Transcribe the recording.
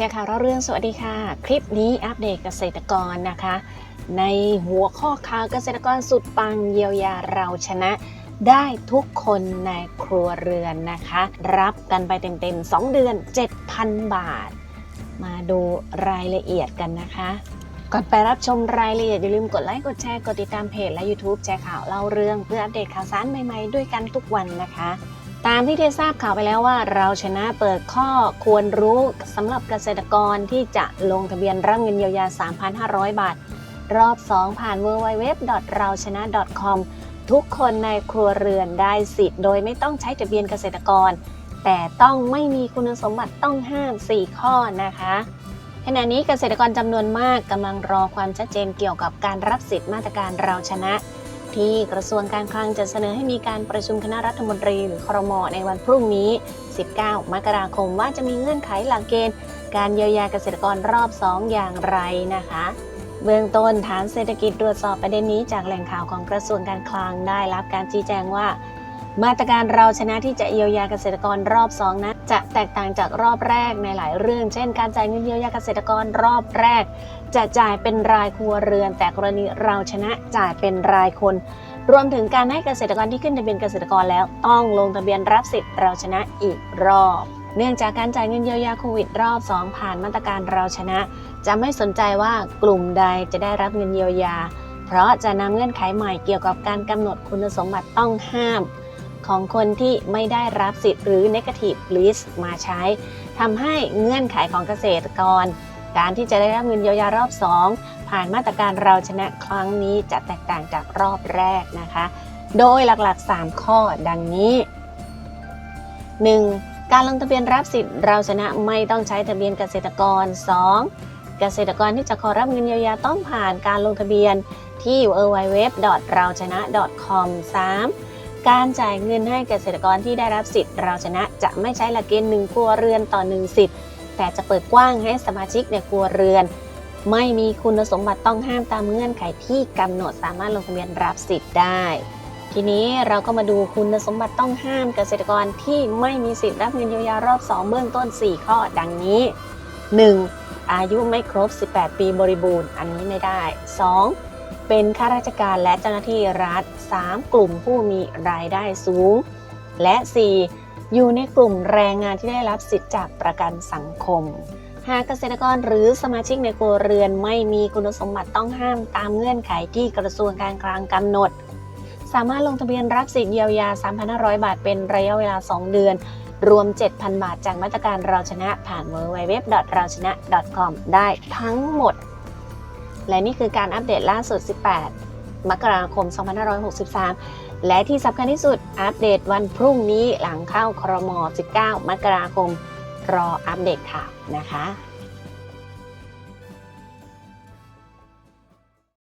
ชร์ข่าวเล่าเรื่องสวัสดีค่ะ คลิปนี้อัปเดตเกษตรกรนะคะ ในหัวข้อข่าวเกษตรกรสุดปังเยียวยาเราชนะได้ทุกคนในครัวเรือนนะคะ รับกันไปเต็มๆ 2 เดือน 7,000 บาท มาดูรายละเอียดกันนะคะก่อนไปรับชมรายละเอียดอย่าลืมกดไลค์กดแชร์กดติดตามเพจและ YouTube แชร์ข่าวเล่าเรื่อง เพื่ออัปเดตข่าวสารใหม่ๆด้วยกันทุกวันนะคะ ตามที่ได้ทราบข่าวไปแล้วว่าเราชนะเปิดข้อควรรู้สำหรับเกษตรกรที่จะลงทะเบียนรับเงินเยียวยา 3,500 บาท รอบ 2 ผ่าน w w w เราชนะ .com ทุกคนในครัวเรือนได้สิทธิ์โดยไม่ต้องใช้ทะเบียนเกษตรกร แต่ต้องไม่มีคุณสมบัติต้องห้าม 4 ข้อนะคะขณะนี้เกษตรกรจำนวนมากกำลังรอความชัดเจนเกี่ยวกับการรับสิทธิ์มาตรการเราชนะ ที่กระทรวงการคลังจะเสนอให้มีการประชุมคณะรัฐมนตรีหรือครม ในวันพรุ่งนี้ 19 มกราคมว่าจะมีเงื่อนไขหลักเกณฑ์ การเยียวยาเกษตรกรรอบ 2 อย่างไรนะคะ เบื้องต้นฐานเศรษฐกิจตรวจสอบประเด็นนี้จากแหล่งข่าวของกระทรวงการคลังได้รับการชี้แจงว่า มาตรการเราชนะที่จะเยียวยาเกษตรกรรอบ2นั้นจะแตกต่างจากรอบแรกในหลายเรื่อง เช่น การจ่ายเงินเยียวยาเกษตรกรรอบแรก จะจ่ายเป็นรายครัวเรือน แต่กรณีเราชนะจ่ายเป็นรายคน รวมถึงการให้เกษตรกรที่ขึ้นทะเบียนเกษตรกรแล้ว ต้องลงทะเบียนรับสิทธิ์เราชนะอีกรอบเนื่องจากการจ่ายเงินเยียวยาโควิดรอบ 2 ผ่านมาตรการเราชนะ จะไม่สนใจว่ากลุ่มใดจะได้รับเงินเยียวยา เพราะจะนำเงื่อนไขใหม่เกี่ยวกับการกำหนดคุณสมบัติต้องห้าม ของคนที่ไม่ได้รับสิทธิ์หรือ negative list มาใช้ทำให้เงื่อนไขของเกษตรกร การที่จะได้รับเงินเยียวยารอบ 2 ผ่านมาตรการเราชนะครั้งนี้จะแตกต่างจากรอบแรกนะคะ โดยหลักๆ 3 ข้อดังนี้ 1. การลงทะเบียนรับสิทธิ์เราชนะไม่ต้องใช้ทะเบียนเกษตรกร 2. เกษตรกรที่จะขอรับเงินเยียวยาต้องผ่านการลงทะเบียนที่ www เราชนะ com 3. การจ่ายเงินให้เกษตรกรที่ได้รับสิทธิ์เราชนะจะไม่ใช้หลักเกณฑ์หนึ่งครัวเรือนต่อหนึ่งสิทธิ์ แต่จะเปิดกว้างให้สมาชิกในครัวเรือน ไม่มีคุณสมบัติต้องห้ามตามเงื่อนไขที่กำหนดสามารถลงทะเบียนรับสิทธิ์ได้ ทีนี้เราก็มาดูคุณสมบัติต้องห้ามเกษตรกรที่ไม่มีสิทธิ์รับเงินเยียวยารอบ 2 เบื้องต้น 4 ข้อดังนี้ 1. อายุไม่ครบ 18 ปีบริบูรณ์ อันนี้ไม่ได้ 2. เป็นข้าราชการและเจ้าหน้าที่รัฐ 3. กลุ่มผู้มีรายได้สูง และ 4. อยู่ในกลุ่มแรงงานที่ได้รับสิทธิ์จากประกันสังคม หากเกษตรกรหรือสมาชิกในครัวเรือนไม่มีคุณสมบัติต้องห้ามตามเงื่อนไขที่กระทรวงการคลังกำหนด สามารถลงทะเบียนรับสิทธิเยียวยา 3,500 บาทเป็นระยะเวลา 2 เดือน รวม 7,000 บาทจากมาตรการเราชนะผ่าน www เราชนะ com ได้ทั้งหมด และนี่คือการอัปเดตล่าสุด 18 มกราคม 2563 และที่สำคัญที่สุดอัปเดตวันพรุ่งนี้หลังเข้าครม 19 มกราคม รออัปเดตข่าวนะคะ